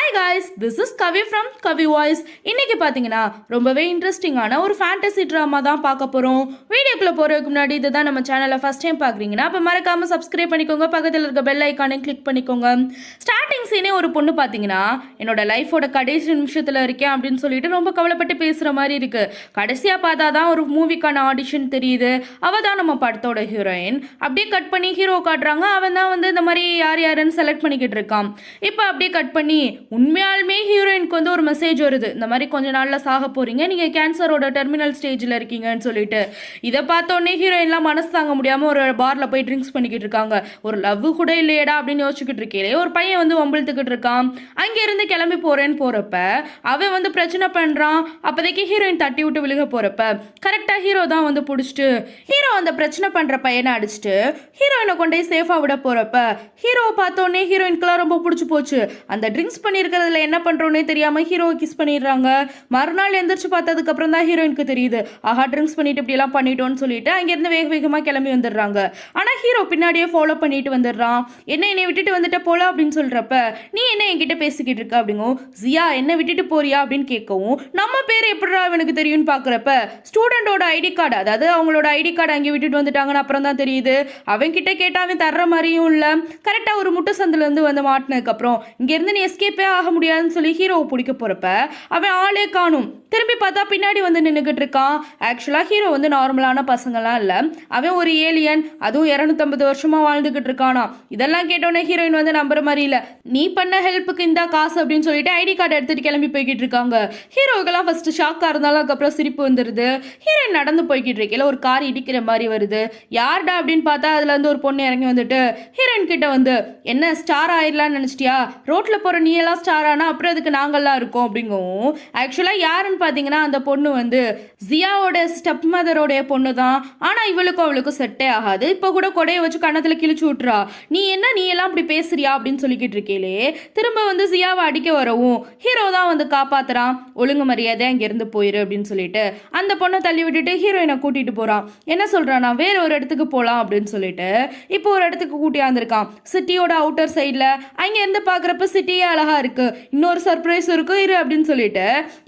Hi guys this is Kavi from Kavi voice இன்னைக்கு பார்த்தீங்கன்னா ரொம்பவே இன்ட்ரெஸ்டிங்கான ஒரு ஃபேண்டசி ட்ராமா தான் பார்க்க போகிறோம் வீடியோக்குள்ளே போகிறதுக்கு முன்னாடி இதுதான் நம்ம சேனலை ஃபஸ்ட் டைம் பார்க்குறீங்கன்னா அப்போ மறக்காமல் சப்ஸ்கிரைப் பண்ணிக்கோங்க. பக்கத்தில் இருக்க பெல் ஐக்கானையும் கிளிக் பண்ணிக்கோங்க. ஸ்டார்டிங் சீனே ஒரு பொண்ணு பார்த்தீங்கன்னா என்னோட லைஃபோட கடைசி நிமிஷத்தில் இருக்கேன் அப்படின்னு சொல்லிட்டு ரொம்ப கவலைப்பட்டு பேசுகிற மாதிரி இருக்குது கடைசியாக பார்த்தா தான் ஒரு மூவிக்கான ஆடிஷன் தெரியுது. அவள் தான் நம்ம படத்தோட ஹீரோயின் அப்படியே கட் பண்ணி ஹீரோ காட்டுறாங்க. அவன் தான் வந்து இந்த மாதிரி யார் யாருன்னு செலக்ட் பண்ணிக்கிட்டு இருக்கான். இப்போ அப்படியே கட் பண்ணி உண்மையாலுமே ஹீரோயினுக்கு வந்து ஒரு மெசேஜ் வருது. இந்த மாதிரி கொஞ்ச நாளில் சாக போகிறீங்க நீங்கள் கேன்சரோட டெர்மினல் ஸ்டேஜில் இருக்கீங்கன்னு சொல்லிட்டு. இதை பார்த்தோன்னே ஹீரோயின்லாம் மனசு தாங்க முடியாமல் ஒரு பாரில் போய் ட்ரிங்க்ஸ் பண்ணிக்கிட்டு இருக்காங்க. ஒரு லவ் கூட இல்லையடா அப்படின்னு யோசிச்சுக்கிட்டு இருக்கே ஒரு பையன் வந்து வம்பிழுத்துக்கிட்டு இருக்கான். அங்கேருந்து கிளம்பி போகிறேன்னு போகிறப்ப அவன் வந்து பிரச்சனை பண்ணுறான் அப்போதைக்கு ஹீரோயின் தட்டி விட்டு விழுக போகிறப்ப கரெக்டாக ஹீரோ தான் வந்து பிடிச்சிட்டு ஹீரோ அந்த பிரச்சனை பண்ணுற பையனை அடிச்சுட்டு ஹீரோயினை கொண்டு போய் சேஃபாக விட போகிறப்ப ஹீரோவை பார்த்தோன்னே ஹீரோயின்க்குலாம் ரொம்ப பிடிச்சி போச்சு. அந்த ட்ரிங்க்ஸ் இருக்கிறதுல என்ன பண்ணுறோன்னே தெரியாமல் ஹீரோவை கிஸ் பண்ணிடுறாங்க. மறுநாள் எந்திரிச்சு பார்த்ததுக்கப்புறம் தான் ஹீரோயினுக்கு தெரியுது. ஆஹா ட்ரிங்க்ஸ் பண்ணிட்டு இப்படிலாம் பண்ணிட்டோன்னு சொல்லிட்டு அங்கேருந்து வேக வேகமாக கிளம்பி வந்துடுறாங்க. ஆனால் ஹீரோ பின்னாடியே ஃபாலோ பண்ணிட்டு வந்துடுறான். என்ன என்னை விட்டுட்டு வந்துட்ட போல? அப்படின்னு சொல்கிறப்ப நீ என்ன என்கிட்ட பேசிக்கிட்டு இருக்க? அப்படிங்கும் ஜியா என்ன விட்டுட்டு போறியா? அப்படின்னு கேட்கவும் நம்ம பேர் எப்படிடா அவனுக்கு தெரியும்னு பார்க்குறப்ப ஸ்டூடெண்டோட ஐடி கார்டு அதாவது அவங்களோட ஐடி கார்டு அங்கே விட்டுட்டு வந்துட்டாங்கன்னு அப்புறம் தான் தெரியுது. அவன் கிட்ட கேட்டாவே அவன் தர்ற மாதிரியும் இல்லை. கரெக்டாக ஒரு முட்டை சந்திலேருந்து வந்து மாட்டினதுக்கப்புறம் இங்கேருந்து நீ எஸ்கேப்பே ஆக முடியாதுன்னு சொல்லி ஹீரோவை பிடிக்க போகிறப்ப அவன் ஆளே காணும். திரும்பி பார்த்தா பின்னாடி வந்து நின்றுக்கிட்டு இருக்கான். ஆக்சுவலாக ஹீரோ வந்து நார்மலான பசங்களாம் இல்லை. அவன் ஒரு ஏலியன் அதுவும் இரநூத்தம்பது வருஷமாக வாழ்ந்துக்கிட்டு இருக்கானா. இதெல்லாம் கேட்டோன்னே ஹீரோயின் வந்து நம்புற மாதிரி இல்லை. நீ பண்ண ஹெல்ப்புக்கு இந்தா காசு அப்படின்னு சொல்லிட்டு ஐடி கார்டு எடுத்துட்டு கிளம்பி போய்கிட்டு இருக்காங்க. ஹீரோவுக்கெல்லாம் ஃபர்ஸ்ட் ஷாக்காக இருந்தாலும் அதுக்கப்புறம் சிரிப்பு வந்துடுது ஹீரோயின் நடந்து போய்கிட்டு இருக்கையில ஒரு கார் இடிக்கிற மாதிரி வருது. யார்டா? அப்படின்னு பார்த்தா அதுலேருந்து ஒரு பொண்ணு இறங்கி வந்துட்டு ஹீரோயின் கிட்ட வந்து என்ன ஸ்டார் ஆயிடலாம்னு நினச்சிட்டியா? ரோட்டில் போகிற நீ எல்லாம் ஸ்டார் அப்புறம் அதுக்கு நாங்கெல்லாம் இருக்கோம் அப்படிங்கவும் ஆக்சுவலா யாருன்னு பார்த்தீங்கன்னா அந்த பொண்ணு வந்து ஜியாவோட ஸ்டெப் மதரோடைய பொண்ணு தான் ஆனா இவளுக்கும் அவளுக்கும் செட்டே ஆகாது. இப்போ கூட கொடையை வச்சு கன்னத்தில் கிழிச்சு விட்டுறா. நீ என்ன நீ எல்லாம் அப்படி பேசுறியா அப்படின்னு சொல்லிக்கிட்டு இருக்கீங்களே திரும்ப வந்து ஜியாவை அடிக்க வரவும் ஹீரோ தான் வந்து காப்பாத்துறான். ஒழுங்கு மரியாதை அங்கேருந்து போயிரு அப்படின்னு சொல்லிட்டு அந்த பொண்ணை தள்ளி விட்டுட்டு ஹீரோயினை கூட்டிட்டு போறான். என்ன சொல்றானா வேற ஒரு இடத்துக்கு போகலாம் அப்படின்னு சொல்லிட்டு இப்போ ஒரு இடத்துக்கு கூட்டியாந்துருக்கான். சிட்டியோட அவுட்டர் சைடில் அங்கேருந்து பார்க்குறப்ப சிட்டியே அழகா இருக்குது இன்னொரு சர்ப்ரைஸ் இருக்கு. இரு அப்படின்னு சொல்லிட்டு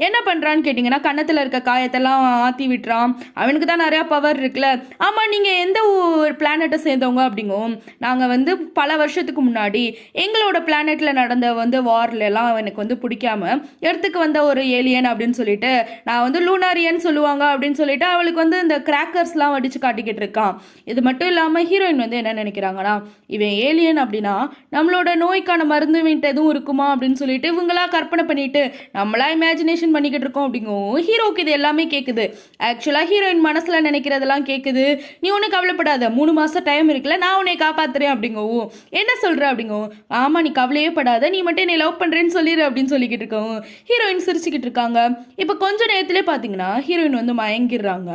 என்ன பண்ணுறான்னு கேட்டிங்கன்னா கன்னத்தில் இருக்க காயத்தெல்லாம் ஆற்றி விட்டுறான். அவனுக்கு தான் நிறையா பவர் இருக்குல்ல. ஆமாம் நீங்கள் எந்த ஒரு பிளானெட்டை சேர்ந்தவங்க அப்படிங்கும் நாங்கள் வந்து பல வருஷத்துக்கு முன்னாடி எங்களோட பிளானெட்டில் நடந்த வந்து வார்லெல்லாம் எனக்கு வந்து பிடிக்காம இடத்துக்கு வந்த ஒரு ஏலியன் அப்படின்னு சொல்லிட்டு நான் வந்து லூனாரியன் சொல்லுவாங்க அப்படின்னு சொல்லிட்டு அவளுக்கு வந்து இந்த கிராக்கர்ஸ்லாம் வடிச்சு காட்டிக்கிட்டு இருக்கான். இது மட்டும் இல்லாமல் ஹீரோயின் வந்து என்ன நினைக்கிறாங்கன்னா இவன் ஏலியன் அப்படின்னா நம்மளோட நோய்க்கான மருந்து வீட்டு எதுவும் இருக்குமா அப்படின்னு சொல்லிட்டு இவங்களா கற்பனை பண்ணிட்டு நம்மளா இமேஜினேஷன் பண்ணிக்கிட்டு இருக்கோம் அப்படிங்கவும் ஹீரோக்கு இது எல்லாமே கேட்குது ஆக்சுவலாக ஹீரோயின் மனசில் நினைக்கிறதெல்லாம் கேட்குது நீ ஒன்றும் கவலைப்படாத மூணு மாதம் டைம் இருக்குல்ல நான் உன்னை காப்பாத்துறேன் அப்படிங்கவும் என்ன சொல்கிற அப்படிங்கவும் ஆமாம் நீ கவலையே படாத நீ மட்டும் என்னை லவ் பண்ணுறேன்னு சொல்லிடு அப்படின்னு சொல்லிக்கிட்டு இருக்கவும் ஹீரோயின் சிரிச்சுக்கிட்டு இருக்காங்க. இப்போ கொஞ்ச நேரத்திலே பார்த்தீங்கன்னா ஹீரோயின் வந்து மயங்கிடுறாங்க.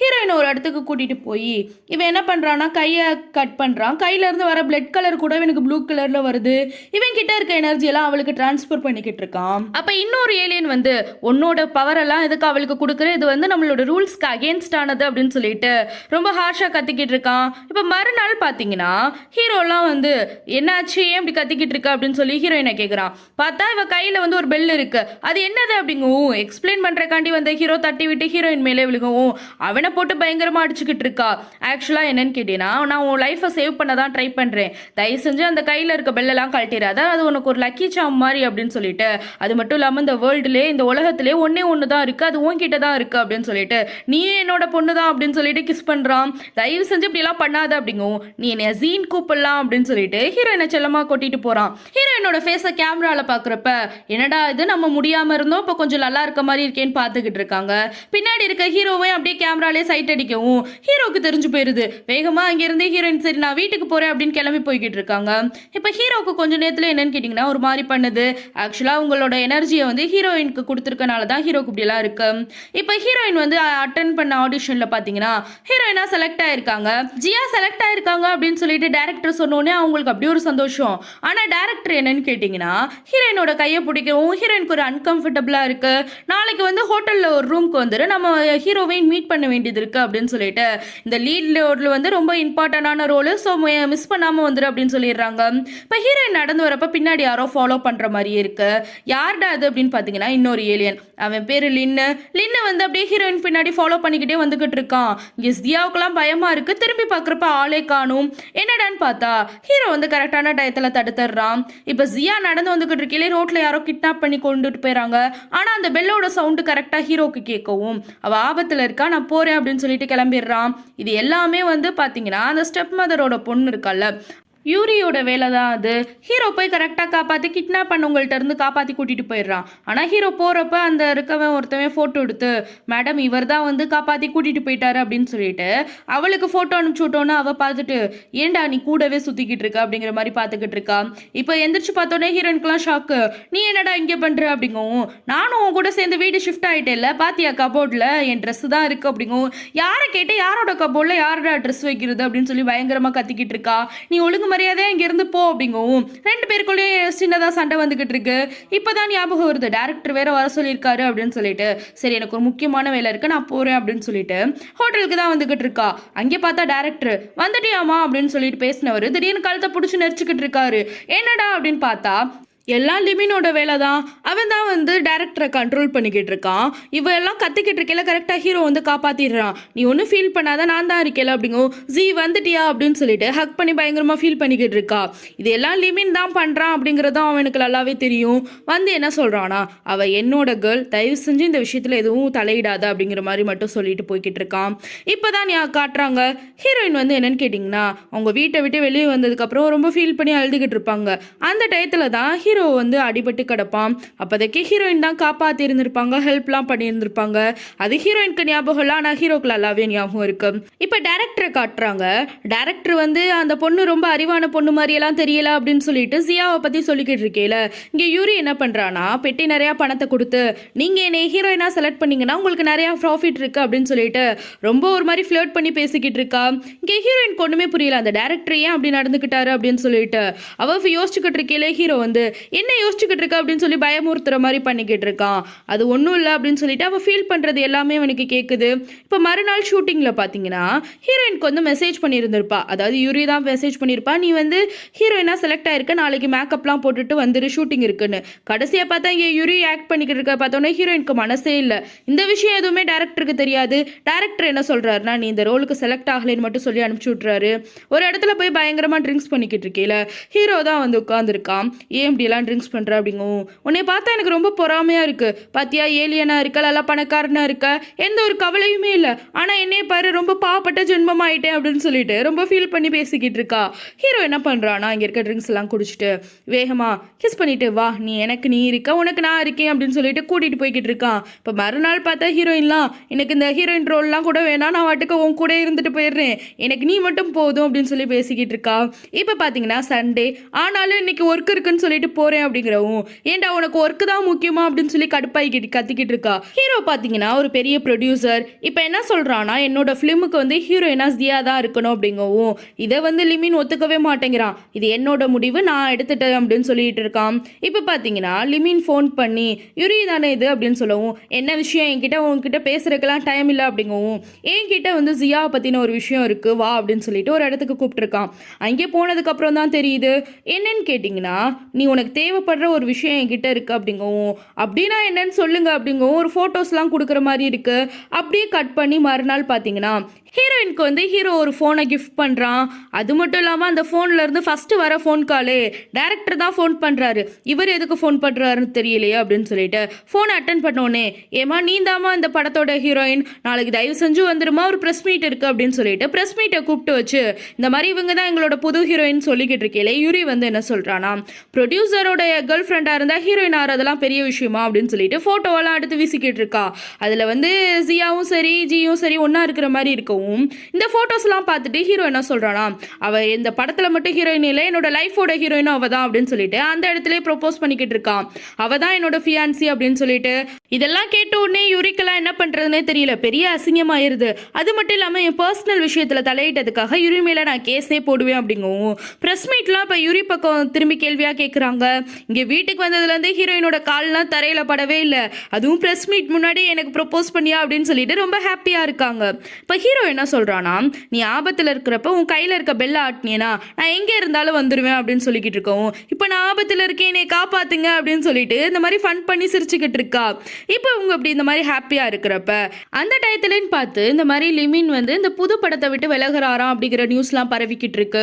ஹீரோயின் ஒரு இடத்துக்கு கூட்டிகிட்டு போய் இவன் என்ன பண்ணுறான்னா கையை கட் பண்ணுறான் கையிலேருந்து வர பிளட் கலர் கூட இவனுக்கு ப்ளூ கலரில் வருது. இவன் கிட்ட இருக்க எனர்ஜி எல்லாம் அவளுக்கு டிரான்ஸ்ஃபர் பண்ணிக்கிட்டு இருக்கான். அப்போ இன்னொரு ஏலியன் வந்து உன்னோட பவர் எல்லாம் எதுக்கு அவளுக்கு கொடுக்குற? இது வந்து நம்மளோட ரூல்ஸ்க்கு அகேன்ஸ்ட் ஆனது அப்படின்னு சொல்லிட்டு ரொம்ப ஹார்ஷாக கத்திக்கிட்டு இருக்கான். இப்போ மறுநாள் பார்த்தீங்கன்னா ஹீரோலாம் வந்து என்னாச்சு? ஏன் இப்படி கத்திக்கிட்டு இருக்கா? அப்படின்னு சொல்லி ஹீரோயினை கேட்குறான் பார்த்தா இவ கையில் வந்து ஒரு பெல் இருக்கு. அது என்னது அப்படிங்கவும் எக்ஸ்பிளைன் பண்ணுறக்காண்டி வந்த ஹீரோ தட்டி விட்டு ஹீரோயின் மேலே விழுகவும். அவனை போட்டு பயங்கரமாக அடிச்சுக்கிட்டு இருக்கா. ஆக்சுவலாக என்னன்னு கேட்டீங்கன்னா நான் உன் லைஃப்பை சேவ் பண்ண தான் ட்ரை பண்ணுறேன் தயவு செஞ்சு அந்த கையில் இருக்க பெல்லெல்லாம் கழட்டிடாத. அது உனக்கு ஒரு லக்கி சாம் மாதிரி அப்படின்னு சொல்லிட்டு அது மட்டும் இல்லாமல் இந்த வேர்ல்டுலே இந்த உலகத்திலே ஒன்றே ஒன்று தான் இருக்குது அது உன்கிட்ட தான் இருக்குது அப்படின்னு சொல்லிட்டு நீ என்னோட பொண்ணு தான் அப்படின்னு சொல்லிட்டு கிஸ் பண்ணுறான் தயவு செஞ்சு இப்படிலாம் பண்ணாத அப்படிங்கும் நீ என்னை ஜீன் கூப்பிடலாம் அப்படின்னு சொல்லிட்டு ஹீரோயினை செல்லமாக கொட்டிட்டு போகிறான் ஹீரோயினோட ஃபேஸை கேமராவில் பார்க்குறப்ப என்னடா இது நம்ம முடியாமல் இருந்தோம் இப்போ கொஞ்சம் நல்லா இருக்க மாதிரி இருக்கேன்னு பார்த்துக்கிட்டு இருக்காங்க. பின்னாடி இருக்க ஹீரோவை அப்படியே கேமராலே சைட் அடிக்கவும் ஹீரோக்கு தெரிஞ்சு போயிருது. வேகமாக அங்கேருந்து ஹீரோயின் சரி நான் வீட்டுக்கு போகிறேன் அப்படின்னு கிளம்பி போய்கிட்டு இருக்காங்க. இப்போ ஹீரோக்கு கொஞ்ச நேரத்தில் என்னன்னு கேட்டிங்கன்னா ஒரு மாதிரி பண்ணுது ஆக்சுவலாக உங்களோட எனர்ஜியை வந்து ஹீரோயினுக்கு கொடுத்துருக்கனால தான் ஹீரோக்கு இப்படிலாம் இருக்கு. இப்போ ஹீரோயின் வந்து அட்டன் பண்ண ஆடிஷனில் பார்த்தீங்கன்னா ஹீரோயினாக செலக்ட் ஆயிருக்காங்க. ஜியா செலக்ட் ஆயிருக்காங்க அப்படின்னு சொல்லிட்டு டேரக்டர் சொன்னோடனே அவங்களுக்கு அப்படியே ஒரு சந்தோஷம். ஆனால் டேரக்டர் என்னன்னு கேட்டிங்கன்னா ஹீரோயினோட கையை பிடிக்கவும் ஹீரோயினுக்கு ஒரு அன்கம்ஃபர்டபுளாக இருக்குது நாளைக்கு வந்து ஹோட்டலில் ஒரு ரூம்க்கு வந்துட்டு நம்ம ஹீரோவையும் மீட் பண்ண வேண்டியது இருக்குது அப்படின்னு சொல்லிட்டு இந்த லீட் ரோடில் வந்து ரொம்ப இம்பார்ட்டண்டான ரோலு ஸோ மிஸ் பண்ணாமல் வந்துடும் அப்படின்னு சொல்லிடுறாங்க. இப்போ ஹீரோயின் நடந்து வரப்போ பின்னாடி யாரோ ஃபாலோ பண்ணுறாங்க பண்ணுற மாதிரியே இருக்கு. யார்டா அது அப்படின்னு பார்த்தீங்கன்னா இன்னொரு ஏலியன் அவன் பேர் லின்னு. லின்னு வந்து அப்படியே ஹீரோயின் பின்னாடி ஃபாலோ பண்ணிக்கிட்டே வந்துக்கிட்டு இருக்கான். இங்கே பயமாக இருக்குது திரும்பி பார்க்குறப்ப ஆளே காணும். என்னடான்னு பார்த்தா ஹீரோ வந்து கரெக்டான டயத்தில் தடுத்துடுறான். இப்போ ஜியா நடந்து வந்துக்கிட்டு இருக்கையிலே ரோட்டில் யாரோ கிட்னாப் பண்ணி கொண்டுட்டு போயிறாங்க. ஆனால் அந்த பெல்லோட சவுண்டு கரெக்டாக ஹீரோக்கு கேட்கவும் அவள் ஆபத்தில் இருக்கா? நான் போகிறேன் அப்படின்னு சொல்லிட்டு கிளம்பிடுறான். இது எல்லாமே வந்து பார்த்தீங்கன்னா அந்த ஸ்டெப் மதரோட பொண்ணு இருக்கால யூரியோட வேலை தான் அது. ஹீரோ போய் கரெக்டாக காப்பாற்றி கிட்னாப் பண்ணவங்கள்ட்ட இருந்து காப்பாற்றி கூட்டிகிட்டு போயிடுறான். ஆனால் ஹீரோ போகிறப்ப அந்த இருக்கவன் ஒருத்தவன் ஃபோட்டோ எடுத்து மேடம் இவர் தான் வந்து காப்பாற்றி கூட்டிகிட்டு போயிட்டாரு அப்படின்னு சொல்லிட்டு அவளுக்கு ஃபோட்டோ அனுப்பிச்சு விட்டோன்னு அவள் பார்த்துட்டு ஏன்டா நீ கூடவே சுற்றிக்கிட்டு இருக்க? அப்படிங்கிற மாதிரி பார்த்துக்கிட்டு இருக்கா. இப்போ எந்திரிச்சு பார்த்தோன்னே ஹீரோனுக்குலாம் ஷாக்கு நீ என்னடா இங்கே பண்ணுற அப்படிங்கவும் நானும் உன் கூட சேர்ந்து வீடு ஷிஃப்ட் ஆகிட்டேல்ல பாத்தியா கபோர்டில் என் ட்ரெஸ் தான் இருக்குது அப்படிங்கவும் யாரை கேட்டு யாரோட கபோர்டில் யாரோட ட்ரெஸ் வைக்கிறது? அப்படின்னு சொல்லி பயங்கரமாக கத்திக்கிட்டு இருக்கா. நீ ஒழுங்கு மரியாதையா இங்க இருந்து போ அப்படிங்கவும் ரெண்டு பேருக்குள்ளேயும் சின்னதா சண்டை வந்துகிட்டு இருக்கு. இப்பதான் ஞாபகம் வருது டேரக்டர் வேற வர சொல்லியிருக்காரு அப்படின்னு சொல்லிட்டு. சரி எனக்கு ஒரு முக்கியமான வேலை இருக்கு நான் போறேன் அப்படின்னு சொல்லிட்டு. ஹோட்டலுக்கு தான் வந்துகிட்டு இருக்கா. அங்கே பார்த்தா டேரக்டர் வந்துட்டியாமா அப்படின்னு சொல்லிட்டு பேசினவர் திடீர்னு கழுத்தை பிடிச்சி நெரிச்சுக்கிட்டு இருக்காரு. என்னடா? அப்படின்னு பார்த்தா எல்லாம் லிமினோட வேலை தான் அவன் தான் வந்து டேரக்டரை கண்ட்ரோல் பண்ணிக்கிட்டு இருக்கான். இவ எல்லாம் கத்திக்கிட்டு இருக்கையில கரெக்டாக ஹீரோ வந்து காப்பாத்திடுறான். நீ ஒன்றும் ஃபீல் பண்ணாத நான் தான் இருக்கேல அப்படிங்கும் ஜி வந்துட்டியா அப்படின்னு சொல்லிட்டு ஹக் பண்ணி பயங்கரமாக ஃபீல் பண்ணிக்கிட்டு இருக்கா. இது எல்லாம் லிமின் தான் பண்ணுறான் அப்படிங்கிறதும் அவனுக்கு நல்லாவே தெரியும். வந்து என்ன சொல்கிறானா அவள் என்னோட கேர்ள் தயவு செஞ்சு இந்த விஷயத்தில் எதுவும் தலையிடாத அப்படிங்கிற மாதிரி மட்டும் சொல்லிட்டு போய்கிட்டு இருக்கான். இப்போ தான் நீ காட்டுறாங்க. ஹீரோயின் வந்து என்னன்னு கேட்டிங்கன்னா அவங்க வீட்டை விட்டு வெளியே வந்ததுக்கப்புறம் ரொம்ப ஃபீல் பண்ணி அழுதுகிட்டு இருப்பாங்க. அந்த டயத்தில் தான் ஹீரோ வந்து அடிபட்டு கிடப்பான். அப்போதைக்கு ஹீரோயின் தான் காப்பாற்றி இருந்திருப்பாங்க ஹெல்ப்லாம் பண்ணியிருந்திருப்பாங்க. அது ஹீரோயினுக்கு ஞாபகம் இல்லை ஆனால் ஹீரோக்கு நல்லாவே ஞாபகம் இருக்கு. இப்போ டேரக்டரை காட்டுறாங்க. டேரக்டர் வந்து அந்த பொண்ணு ரொம்ப அறிவான பொண்ணு மாதிரியெல்லாம் தெரியல அப்படின்னு சொல்லிட்டு ஜியாவை பற்றி சொல்லிக்கிட்டு இருக்கேல இங்கே யூரி என்ன பண்ணுறான்னா பெட்டி நிறையா பணத்தை கொடுத்து நீங்கள் என்னை ஹீரோயினாக செலக்ட் பண்ணீங்கன்னா உங்களுக்கு நிறையா ப்ராஃபிட் இருக்கு அப்படின்னு சொல்லிட்டு ரொம்ப ஒரு மாதிரி ஃப்ளர்ட் பண்ணி பேசிக்கிட்டு இருக்கா. இங்கே ஹீரோயினுக்கு ஒன்றுமே புரியல அந்த டேரக்டர் ஏன் அப்படி நடந்துக்கிட்டாரு அப்படின்னு சொல்லிட்டு. அவள் யோசிச்சுக்கிட்டு இருக்கையில ஹீரோ வந்து என்ன யோசிச்சுக்கிட்டு இருக்க அப்படின்னு சொல்லி பயமுறுத்துற மாதிரி பண்ணிக்கிட்டு இருக்கான். அது ஒன்றும் இல்லை அப்படின்னு சொல்லிட்டு அவள் ஃபீல் பண்ணுறது எல்லாமே அவனுக்கு கேட்குது இப்போ மறுநாள் ஷூட்டிங்கில் பார்த்தீங்கன்னா ஹீரோயினுக்கு வந்து மெசேஜ் பண்ணியிருந்திருப்பா. அதாவது யூரி தான் மெசேஜ் பண்ணியிருப்பா. நீ வந்து ஹீரோயினாக செலக்ட் ஆயிருக்க நாளைக்கு மேக்கப்லாம் போட்டுட்டு வந்துரு ஷூட்டிங் இருக்குன்னு. கடைசியாக பார்த்தா இங்கே யூரி ஆக்ட் பண்ணிக்கிட்டு இருக்க பார்த்தோன்னே ஹீரோயினுக்கு மனசே இல்லை. இந்த விஷயம் எதுவுமே டேரக்டருக்கு தெரியாது. டேரக்டர் என்ன சொல்கிறாருன்னா நீ இந்த ரோலுக்கு செலக்ட் ஆகலைன்னு மட்டும் சொல்லி அனுப்பிச்சி விட்றாரு ஒரு இடத்துல போய் பயங்கரமாக ட்ரிங்க்ஸ் பண்ணிக்கிட்டு இருக்கேல ஹீரோ தான் வந்து உட்காந்துருக்கான் ஏன் இப்படியெல்லாம் ட்ரிங்க்ஸ் பண்ணுற அப்படிங்கவும் உன்னை பார்த்தா எனக்கு ரொம்ப பொறாமையாக இருக்குது பாத்தியா ஏலியனா இருக்க நல்லா பணக்காரனா இருக்க எந்த ஒரு கவலையுமே இல்லை. ஆனால் என்னைய பாரு ரொம்ப பாவப்பட்ட ஜென்மம் ஆயிட்டேன் அப்படின்னு சொல்லிட்டு ரொம்ப ஃபீல் பண்ணி பேசிக்கிட்டு இருக்கா. ஹீரோ என்ன பண்ணுறானா இங்கே இருக்க ட்ரிங்க்ஸ் எல்லாம் குடிச்சிட்டு வேகமா கிஸ் பண்ணிட்டு வா நீ எனக்கு நீ இருக்க உனக்கு நான் இருக்கேன் அப்படின்னு சொல்லிட்டு கூட்டிகிட்டு போய்கிட்டு இருக்கான். இப்போ மறுநாள் பார்த்தா ஹீரோயின்லாம் எனக்கு இந்த ஹீரோயின் ரோல்லாம் கூட வேணாம் நான் வாட்டுக்கு உன் கூட இருந்துட்டு போயிடுறேன். எனக்கு நீ மட்டும் போதும் அப்படின்னு சொல்லி பேசிக்கிட்டு இருக்கா. இப்போ பார்த்தீங்கன்னா சண்டே ஆனாலும் இன்னைக்கு ஒர்க் இருக்குன்னு சொல்லிட்டு போகிறேன் அப்படிங்கிறவும் ஏன்டா உனக்கு ஒர்க்கு தான் முக்கியமா? அப்படின்னு சொல்லி கடுப்பாயிக்கிட்டு கத்திக்கிட்டு இருக்கா. ஹீரோ பார்த்தீங்கன்னா ஒரு பெரிய ப்ரொடியூசர் இப்போ என்ன சொல்கிறான்னா என்னோட ஃபிலிமுக்கு வந்து ஹீரோயினா ஜியா தான் இருக்கணும் அப்படிங்கவும் இதை வந்து லிமின் ஒத்துக்கவே மாட்டேங்கிறான். இது என்னோட முடிவு நான் எடுத்துட்டேன் அப்படின்னு சொல்லிட்டு இருக்கான் இப்போ பார்த்தீங்கன்னா லிமின் ஃபோன் பண்ணி யுரி தானே இது? அப்படின்னு சொல்லவும் என்ன விஷயம்? என்கிட்ட உன்கிட்ட பேசுறதுக்கெல்லாம் டைம் இல்லை அப்படிங்கவும் என்கிட்ட வந்து ஜியாவை பற்றின ஒரு விஷயம் இருக்குது வா அப்படின்னு சொல்லிட்டு ஒரு இடத்துக்கு கூப்பிட்டுருக்கான் அங்கே போனதுக்கப்புறம் தான் தெரியுது. என்னன்னு கேட்டிங்கன்னா நீ உனக்கு தேவைப்படுற ஒரு விஷயம் என்கிட்ட இருக்குது அப்படிங்கவும் அப்படின்னா என்னன்னு சொல்லுங்கள் அப்படிங்கவும் ஒரு ஃபோட்டோஸ்லாம் கொடுக்குற மாதிரி இருக்குது அப்படியே கட் பண்ணி மறுநாள் பார்த்தீங்கன்னா ஹீரோயினுக்கு வந்து ஹீரோ ஒரு ஃபோனை கிஃப்ட் பண்ணுறான் அது மட்டும் இல்லாமல் அந்த ஃபோன்லேருந்து ஃபஸ்ட்டு வர ஃபோன் காலு டேரக்டர் தான் ஃபோன் பண்ணுறாரு இவர் எதுக்கு ஃபோன் பண்ணுறாருன்னு தெரியலையே அப்படின்னு சொல்லிட்டு ஃபோனை அட்டன் பண்ணோன்னே ஏமா நீ தாமா இந்த படத்தோட ஹீரோயின் நாளைக்கு தயவு செஞ்சு வந்துருமா ஒரு ப்ரெஸ் மீட் இருக்குது அப்படின்னு சொல்லிட்டு ப்ரெஸ் மீட்டை கூப்பிட்டு வச்சு இந்த மாதிரி இவங்க தான் எங்களோட புது ஹீரோயின் சொல்லிக்கிட்டு இருக்கேலே யூரி வந்து என்ன சொல்கிறானா ப்ரொடியூசரோட கேர்ள் ஃப்ரெண்டாக இருந்தால் ஹீரோயின் ஆறதெல்லாம் பெரிய விஷயமா? அப்படின்னு சொல்லிட்டு ஃபோட்டோவெல்லாம் எடுத்து வீசிக்கிட்டு இருக்கா. அதில் வந்து ஜியாவும் சரி ஜியும் சரி ஒன்றா இருக்கிற மாதிரி இருக்கும் இருக்கவும் இந்த ஃபோட்டோஸ்லாம் பார்த்துட்டு ஹீரோ என்ன சொல்கிறானா அவள் இந்த படத்தில் மட்டும் ஹீரோயின் இல்லை என்னோட லைஃபோட ஹீரோயினும் அவள் தான் அப்படின்னு சொல்லிட்டு அந்த இடத்துல ப்ரொப்போஸ் பண்ணிக்கிட்டு இருக்கான் அவள் தான் என்னோட ஃபியான்சி அப்படின்னு சொல்லிட்டு. இதெல்லாம் கேட்ட உடனே யூரிக்கெல்லாம் என்ன பண்ணுறதுனே தெரியல. பெரிய அசிங்கமாயிருது. அது மட்டும் இல்லாமல் என் பர்சனல் விஷயத்தில் தலையிட்டதுக்காக யுரி மேலே நான் கேஸே போடுவேன் அப்படிங்கவும் ப்ரெஸ் மீட்லாம் இப்போ யுரி பக்கம் திரும்பி கேள்வியாக கேட்குறாங்க இங்கே வீட்டுக்கு வந்ததுலேருந்து ஹீரோயினோட கால்லாம் தரையில் படவே இல்லை. அதுவும் ப்ரெஸ் மீட் முன்னாடி எனக்கு ப்ரொப்போஸ் பண்ணியா அப்படின்னு சொல்லிட்டு ரொம்ப ஹாப்பியாக இருக்காங்க. இப்போ ஹீரோ என்ன சொல்கிறான்னா நீ ஆபத்தில் இருக்கிறப்ப உன் கையில் இருக்க பெல்ல ஆட்டினேனா நான் எங்கே இருந்தாலும் வந்துடுவேன் அப்படின்னு சொல்லிக்கிட்டு இருக்கோம் இப்போ நான் ஆபத்தில் இருக்கேன் என்னை காப்பாத்துங்க அப்படின்னு சொல்லிட்டு இந்த மாதிரி ஃபன் பண்ணி சிரிச்சுக்கிட்டு இருக்கா. இப்போ இவங்க அப்படி இந்த மாதிரி ஹாப்பியாக இருக்கிறப்ப அந்த டயத்துலன்னு பார்த்து இந்த மாதிரி லிமின் வந்து இந்த புது படத்தை விட்டு விலகுறாராம் அப்படிங்கிற நியூஸ்லாம் பரவிக்கிட்டு இருக்கு.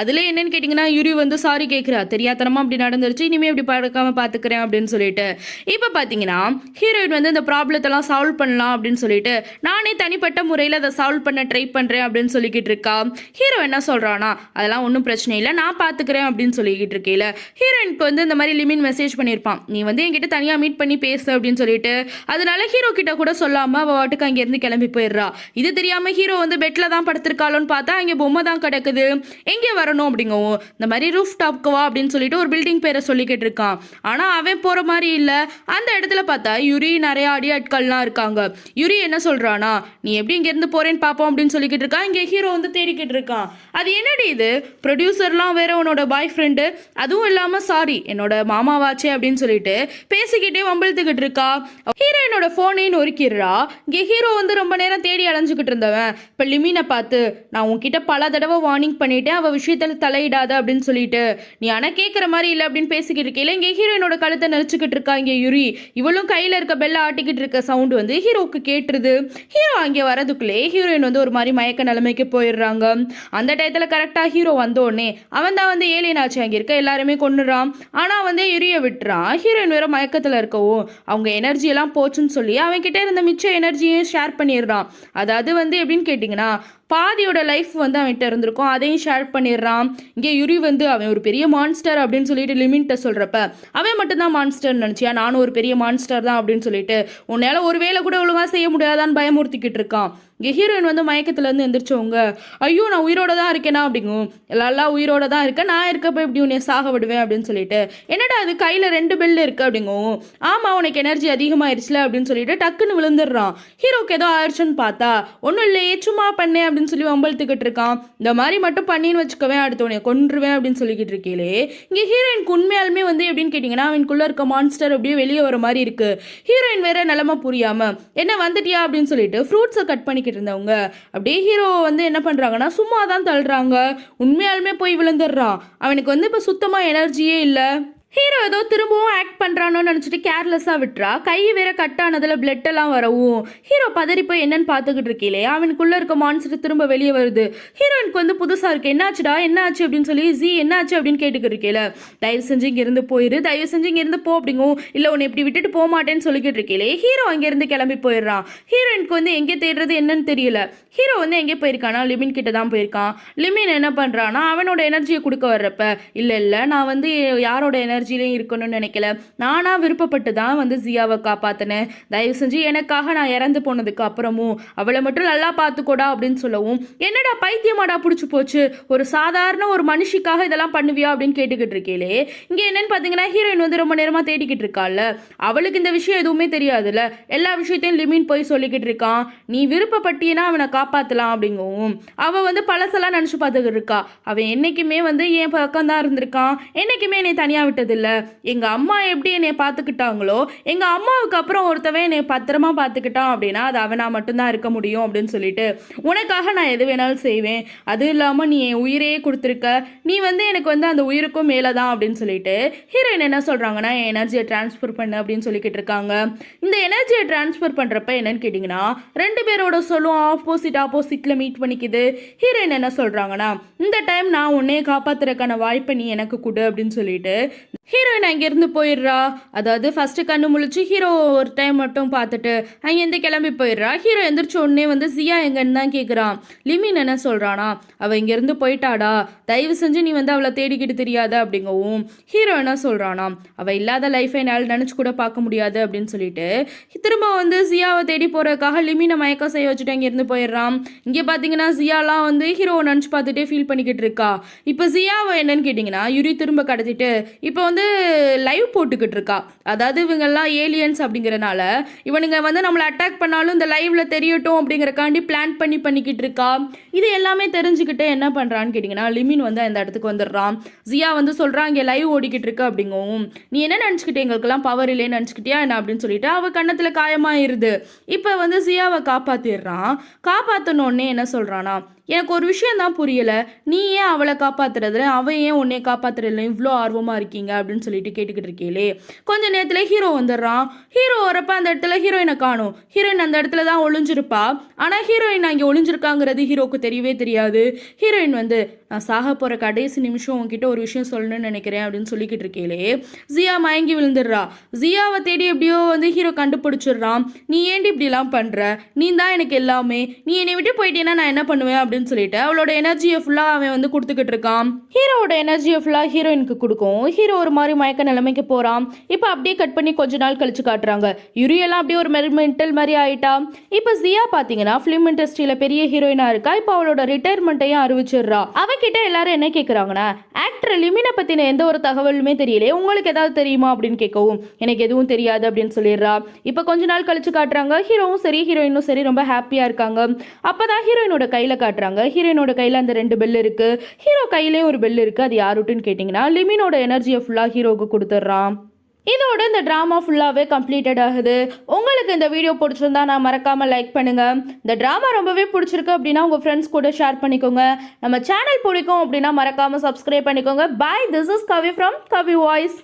அதில் என்னன்னு கேட்டிங்கன்னா யூரி வந்து சாரி கேட்குறா தெரியாதனமா அப்படி நடந்துருச்சு இனிமேல் இப்படி பறக்காமல் பார்த்துக்கிறேன் அப்படின்னு சொல்லிட்டு. இப்போ பார்த்தீங்கன்னா ஹீரோயின் வந்து இந்த ப்ராப்ளத்தெல்லாம் சால்வ் பண்ணலாம் அப்படின்னு சொல்லிட்டு நானே தனிப்பட்ட முறையில் அதை சால்வ் பண்ண ட்ரை பண்ணுறேன் அப்படின்னு சொல்லிக்கிட்டு இருக்கா. ஹீரோ என்ன சொல்கிறானா அதெல்லாம் ஒன்றும் பிரச்சனை இல்லை நான் பார்த்துக்கிறேன் அப்படின்னு சொல்லிக்கிட்டு இருக்கையில ஹீரோயினுக்கு வந்து இந்த மாதிரி லிமின் மெசேஜ் பண்ணியிருப்பான். நீ வந்து என்கிட்ட தனியாக மீட் பண்ணி பேசு அப்படின்னு சொல்லிட்டு அதனால ஹீரோ கிட்ட கூட சொல்லாமல் அவள் வாட்டுக்கு அங்கேருந்து கிளம்பி போயிடுறா. இது தெரியாமல் ஹீரோ வந்து பெட்டில் தான் படுத்திருக்காளோன்னு பார்த்தா அங்கே பொம்மை தான் கிடக்குது. எங்கே வரணும்? அப்படிங்கவும் இந்த மாதிரி ரூஃப் டாப்க்கு வா அப்படின்னு சொல்லிட்டு ஒரு பில்டிங் பேரை சொல்லிக்கிட்டு இருக்கான். ஆனால் அவன் போகிற மாதிரி இல்லை. அந்த இடத்துல பார்த்தா யுரி நிறைய அடியாட்கள்லாம் இருக்காங்க. யுரி என்ன சொல்கிறானா நீ எப்படி இங்கேருந்து போகிறேன்னு பார்ப்போம் அப்படின்னு சொல்லிக்கிட்டு இருக்கான் இங்கே ஹீரோ வந்து தேடிக்கிட்டு இருக்கான் அது என்னடி இது? ப்ரொடியூசர்லாம் வேற உன்னோட பாய் ஃப்ரெண்டு அதுவும் இல்லாமல் சாரி என்னோட மாமாவாச்சே அப்படின்னு சொல்லிட்டு பேசிக்கிட்டே வம்பிழுத்துக்கிட்டு இருக்கா. ஹீரோயினோட ஃபோனையும் நொறுக்கிடுறா. இங்கே ஹீரோ வந்து ரொம்ப நேரம் தேடி அலைஞ்சுக்கிட்டு இருந்தவன். இப்போ லிமினை பார்த்து நான் உன்கிட்ட பல தடவை வார்னிங் பண்ணிட்டேன். அவள் விஷயத்தில் தலையிடாத அப்படின்னு சொல்லிட்டு நீ ஆனால் கேட்குற மாதிரி இல்லை அப்படின்னு பேசிக்கிட்டு இருக்கையில இங்கே ஹீரோயினோட கழுத்தை நெரிச்சுக்கிட்டு இருக்கா. இங்கே யுரி இவளும் கையில் இருக்க பெல்ல ஆட்டிக்கிட்டு இருக்க சவுண்டு வந்து ஹீரோவுக்கு கேட்டுருது. ஹீரோ அங்கே வரதுக்குள்ளே ஹீரோ ஹீரோயின் வந்து ஒரு மாதிரி மயக்க நிலைமைக்கு போயிடுறாங்க. அந்த டயத்தில் கரெக்டாக ஹீரோ வந்தோடனே அவன் தான் வந்து ஏலியன் ஆச்சு அங்கே இருக்க எல்லாருமே கொண்டுறான் ஆனால் வந்து எரிய விட்டுறான். ஹீரோயின் வேற மயக்கத்தில் இருக்கவும் அவங்க எனர்ஜி எல்லாம் போச்சுன்னு சொல்லி அவன்கிட்ட இருந்த மிச்ச எனர்ஜியும் ஷேர் பண்ணிடுறான். அதாவது வந்து எப்படின்னு கேட்டிங்கன்னா பாதியோட லைஃப் வந்து அவன்கிட்ட இருந்திருக்கும். அதையும் ஷேர் பண்ணிடுறான். இங்கே யுரி வந்து அவன் ஒரு பெரிய மான்ஸ்டர் அப்படின்னு சொல்லிட்டு லிமிட்ட சொல்கிறப்ப அவன் மட்டும்தான் மான்ஸ்டர் நினச்சியா? நானும் ஒரு பெரிய மான்ஸ்டர் தான் அப்படின்னு சொல்லிட்டு உன்னால் ஒரு வேலை கூட ஒழுங்காக செய்ய முடியாதான்னு பயமுறுத்திக்கிட்டு இருக்கான். இங்கே ஹீரோயின் வந்து மயக்கத்துலேருந்து எந்திரிச்சவங்க ஐயோ நான் உயிரோட தான் இருக்கேனா? அப்படிங்கும். எல்லாம் உயிரோட தான் இருக்கேன். நான் இருக்கப்ப இப்படி உன்னை சாக விடுவேன். அப்படின்னு சொல்லிட்டு என்னடா அது கையில் ரெண்டு பெல் இருக்கு. அப்படிங்கும். ஆமாம் உனக்கு எனர்ஜி அதிகமாயிருச்சுல? அப்படின்னு சொல்லிட்டு டக்குன்னு விழுந்துடுறான். ஹீரோக்கு ஏதோ ஆயிடுச்சுன்னு பார்த்தா ஒன்றும் இல்லையே சும்மா பண்ணேன் அப்படின்னு சொல்லி வம்பழுத்துக்கிட்டு இருக்கான். இந்த மாதிரி மட்டும் பண்ணின்னு வச்சுக்கவேன் அடுத்தவனைய கொன்றுவேன் அப்படின்னு சொல்லிக்கிட்டு இருக்கீங்களே இங்கே ஹீரோயினுக்கு உண்மையாலுமே வந்து எப்படின்னு கேட்டிங்கன்னா அவனுக்குள்ளே இருக்க மான்ஸ்டர் அப்படியே வெளியே வர மாதிரி இருக்கு. ஹீரோயின் வேற நிலமை புரியாம என்ன வந்துட்டியா அப்படின்னு சொல்லிட்டு ஃப்ரூட்ஸை கட் பண்ணிக்கிட்டு இருந்தவங்க அப்படியே ஹீரோ வந்து என்ன பண்ணுறாங்கன்னா சும்மா தான் தள்ளுறாங்க. உண்மையாலுமே போய் விழுந்துடுறான். அவனுக்கு வந்து இப்போ சுத்தமாக எனர்ஜியே இல்லை. ஹீரோ ஏதோ திரும்பவும் ஆக்ட் பண்ணுறானோன்னு நினச்சிட்டு கேர்லெஸ்ஸாக விட்டுறா. கை வேற கட் ஆனதில் பிளட் எல்லாம் வரவும். ஹீரோ பதறி போய் என்னன்னு பார்த்துக்கிட்டு இருக்கீங்களே அவனுக்குள்ளே இருக்க மான்ஸ்டர் திரும்ப வெளியே வருது. ஹீரோயினுக்கு வந்து புதுசாக இருக்கு. என்னாச்சுடா? என்னாச்சு அப்படின்னு சொல்லி ஜி என்னாச்சு? அப்படின்னு கேட்டுக்கிட்டு இருக்கீல தயவு செஞ்சு இங்கேருந்து போயிரு. தயவு செஞ்சு இங்கேருந்து போ அப்படிங்கும் இல்லை உன்னை இப்படி விட்டுட்டு போக மாட்டேன்னு சொல்லிக்கிட்டு இருக்கீங்களே ஹீரோ அங்கேருந்து கிளம்பி போயிடுறான். ஹீரோயினுக்கு வந்து எங்கே தேடுறது என்னன்னு தெரியல. ஹீரோ வந்து எங்கே போயிருக்கானா? லிமின் கிட்ட தான் போயிருக்கான். லிமின் என்ன பண்ணுறான்னா அவனோட எனர்ஜியை கொடுக்க வர்றப்ப இல்லை இல்லை நான் வந்து யாரோட எனர்ஜிலையும் இருக்கணும்னு நினைக்கல. நானாக விருப்பப்பட்டு தான் வந்து ஜியாவை காப்பாற்றினேன் தயவு செஞ்சு எனக்காக நான் இறந்து போனதுக்கு அப்புறமும் அவளை மட்டும் நல்லா பார்த்துக்கோடா அப்படின்னு சொல்லவும் என்னடா பைத்தியமாடா பிடிச்சி போச்சு? ஒரு சாதாரண ஒரு மனுஷிக்காக இதெல்லாம் பண்ணுவியா அப்படின்னு கேட்டுக்கிட்டு இருக்கேளே இங்கே என்னன்னு பார்த்தீங்கன்னா ஹீரோயின் வந்து ரொம்ப நேரமாக தேடிக்கிட்டு இருக்காள்ல. அவளுக்கு இந்த விஷயம் எதுவுமே தெரியாதுல்ல. எல்லா விஷயத்தையும் லிமின் போய் சொல்லிக்கிட்டு இருக்கான். நீ விருப்பப்பட்டியனா அவனை காப்பாற்றலாம் அப்படிங்கவும் அவள் வந்து பழசெல்லாம் நினச்சி பார்த்துக்கிட்டு இருக்கா. அவன் என்னைக்குமே வந்து என் பக்கம் தான் இருந்திருக்கான். என்றைக்குமே என்னை தனியாக விட்டது விட்டதில்ல எங்கள் அம்மா எப்படி என்னை பார்த்துக்கிட்டாங்களோ எங்கள் அம்மாவுக்கு அப்புறம் ஒருத்தவன் என்னை பத்திரமா பார்த்துக்கிட்டான் அப்படின்னா அது அவனா மட்டும்தான் இருக்க முடியும் அப்படின்னு சொல்லிட்டு உனக்காக நான் எது வேணாலும் செய்வேன். அது இல்லாமல் நீ என் உயிரையே கொடுத்துருக்க. நீ வந்து எனக்கு வந்து அந்த உயிருக்கும் மேலே தான் அப்படின்னு சொல்லிட்டு ஹீரோயின் என்ன சொல்கிறாங்கன்னா என் எனர்ஜியை ட்ரான்ஸ்ஃபர் பண்ணு அப்படின்னு சொல்லிக்கிட்டு இருக்காங்க. இந்த எனர்ஜியை ட்ரான்ஸ்ஃபர் பண்ணுறப்ப என்னன்னு கேட்டிங்கன்னா ரெண்டு பேரோட சொல்லும் ஆப்போசிட் ஆப்போசிட்டில் மீட் பண்ணிக்குது. ஹீரோயின் என்ன சொல்கிறாங்கன்னா இந்த டைம் நான் உன்னையே காப்பாத்துறதுக்கான வாய்ப்பை நீ எனக்கு கொடு அப்படின்னு சொல்லிட்டு ஹீரோயின் அங்கேருந்து போயிடுறா. அதாவது ஃபஸ்ட்டு கண்ணு முழிச்சு ஹீரோ ஒரு டைம் மட்டும் பார்த்துட்டு அங்கேருந்து கிளம்பி போயிடுறா. ஹீரோ எந்திரிச்ச உடனே வந்து சியா எங்கன்னு தான் கேட்குறான் லிமின் என்ன சொல்கிறானா அவள் இங்கேருந்து போயிட்டாடா. தயவு செஞ்சு நீ வந்து அவளை தேடிக்கிட்டு தெரியாத அப்படிங்கவும் ஹீரோ என்ன சொல்கிறானா அவள் இல்லாத லைஃபை என்னால் நினச்சி கூட பார்க்க முடியாது அப்படின்னு சொல்லிட்டு திரும்ப வந்து ஜியாவை தேடி போகிறதுக்காக லிமினை மயக்கம் செய்ய வச்சுட்டு அங்கேருந்து போயிடுறான். இங்கே பார்த்தீங்கன்னா ஜியாலாம் வந்து ஹீரோவை நினச்சி பார்த்துட்டே ஃபீல் பண்ணிக்கிட்டு இருக்கா. இப்போ ஜியாவை என்னன்னு கேட்டிங்கன்னா யுரி திரும்ப கடத்திட்டு இப்போ வந்து லைவ் போட்டுக்கிட்டு இருக்கா. அதாவது இவங்கெல்லாம் ஏலியன்ஸ் அப்படிங்கிறனால இவனுங்க வந்து நம்மளை அட்டாக் பண்ணாலும் இந்த லைவ்ல தெரியட்டும் அப்படிங்கிறக்காண்டி பிளான் பண்ணி பண்ணிக்கிட்டு இருக்கா. இது எல்லாமே தெரிஞ்சுக்கிட்டு என்ன பண்ணுறான்னு கேட்டிங்கன்னா லிமின் வந்து அந்த இடத்துக்கு வந்துடுறான். ஜியா வந்து சொல்கிறான் இங்கே லைவ் ஓடிக்கிட்டு இருக்கு அப்படிங்கவும் நீ என்ன நினச்சிக்கிட்டு எங்களுக்கெல்லாம் பவர் இல்லைன்னு நினச்சிக்கிட்டியா என்ன? அப்படின்னு சொல்லிட்டு அவள் கன்னத்தில் காயமாயிருது. இப்போ வந்து ஜியாவை காப்பாற்றிடுறான் காப்பாற்றினோடனே என்ன சொல்கிறானா எனக்கு ஒரு விஷயம் தான் புரியலை. நீ ஏன் அவளை காப்பாத்துறதுல அவன் ஏன் உன்னை காப்பாத்துறதுல இவ்வளோ ஆர்வமாக இருக்கீங்க அப்படின்னு சொல்லிட்டு கேட்டுக்கிட்டு இருக்கீங்களே கொஞ்ச நேரத்தில் ஹீரோ வந்துடுறான். ஹீரோ வரப்ப அந்த இடத்துல ஹீரோயினை காணும். ஹீரோயின் அந்த இடத்துல தான் ஒளிஞ்சிருப்பா. ஆனால் ஹீரோயின் அங்கே ஒளிஞ்சிருக்காங்கிறது ஹீரோக்கு தெரியவே தெரியாது. ஹீரோயின் வந்து நான் சாக போகிற கடைசி நிமிஷம் உங்ககிட்ட ஒரு விஷயம் சொல்லணும்னு நினைக்கிறேன் அப்படின்னு சொல்லிக்கிட்டு இருக்கீங்களே ஜியா மயங்கி விழுந்துடுறா. ஜியாவை தேடி எப்படியோ வந்து ஹீரோ கண்டுபிடிச்சிடுறான். நீ ஏண்டி இப்படிலாம் பண்ணுற நீ தான் எனக்கு எல்லாமே. நீ என்னை விட்டு போயிட்டேன்னா நான் என்ன பண்ணுவேன்? அப்படின்னு சொல்லிட்டு அவளோட எனர்ஜியை ஃபுல்லாக அவன் வந்து கொடுத்துக்கிட்டு இருக்கான். ஹீரோவோட எனர்ஜியை ஃபுல்லாக ஹீரோயினுக்கு கொடுக்கும். ஹீரோ ஒரு மாதிரி மயக்க நிலைமைக்கு போகிறான் இப்போ அப்படியே கட் பண்ணி கொஞ்ச நாள் கழிச்சு காட்டுறாங்க. யுரியெல்லாம் அப்படியே ஒரு மாதிரி மென்டல் மாதிரி ஆயிட்டா. இப்போ ஜியா பார்த்தீங்கன்னா ஃபிலிம் இண்டஸ்ட்ரியில் பெரிய ஹீரோயினாக இருக்கா? இப்போ அவளோட ரிட்டையர்மெண்ட்டையும் அறிவிச்சிடுறா. அவகிட்ட எல்லாரும் என்ன கேட்குறாங்கன்னா ஆக்டர் லிமினை பற்றின எந்த ஒரு தகவலுமே தெரியலையே உங்களுக்கு ஏதாவது தெரியுமா? அப்படின்னு கேட்கவும் எனக்கு எதுவும் தெரியாது அப்படின்னு சொல்லிடுறா. இப்போ கொஞ்ச நாள் கழிச்சு காட்டுறாங்க ஹீரோவும் சரி ஹீரோயினும் சரி ரொம்ப ஹாப்பியாக இருக்காங்க. அப்போ தான் ஹீரோயினோட கையில் காட்டுறாங்க ஹீரோயினோட கையில் அந்த ரெண்டு பெல் இருக்குது ஹீரோ கையிலேயும் ஒரு பெல் இருக்குது அது யாருட்டுன்னு கேட்டிங்கன்னா லிமினோட எனர்ஜியை ஃபுல்லாக ஹீரோவுக்கு கொடுத்துட்றான் இதோட இந்த ட்ராமா ஃபுல்லாகவே கம்ப்ளீட்டட் ஆகுது. உங்களுக்கு இந்த வீடியோ பிடிச்சிருந்தா நான் மறக்காமல் லைக் பண்ணுங்கள் இந்த ட்ராமா ரொம்பவே பிடிச்சிருக்கு அப்படின்னா உங்கள் ஃப்ரெண்ட்ஸ் கூட ஷேர் பண்ணிக்கோங்க. நம்ம சேனல் பிடிக்கும் அப்படின்னா மறக்காமல் சப்ஸ்கிரைப் பண்ணிக்கோங்க. Bye this is Kavi from Kavi voice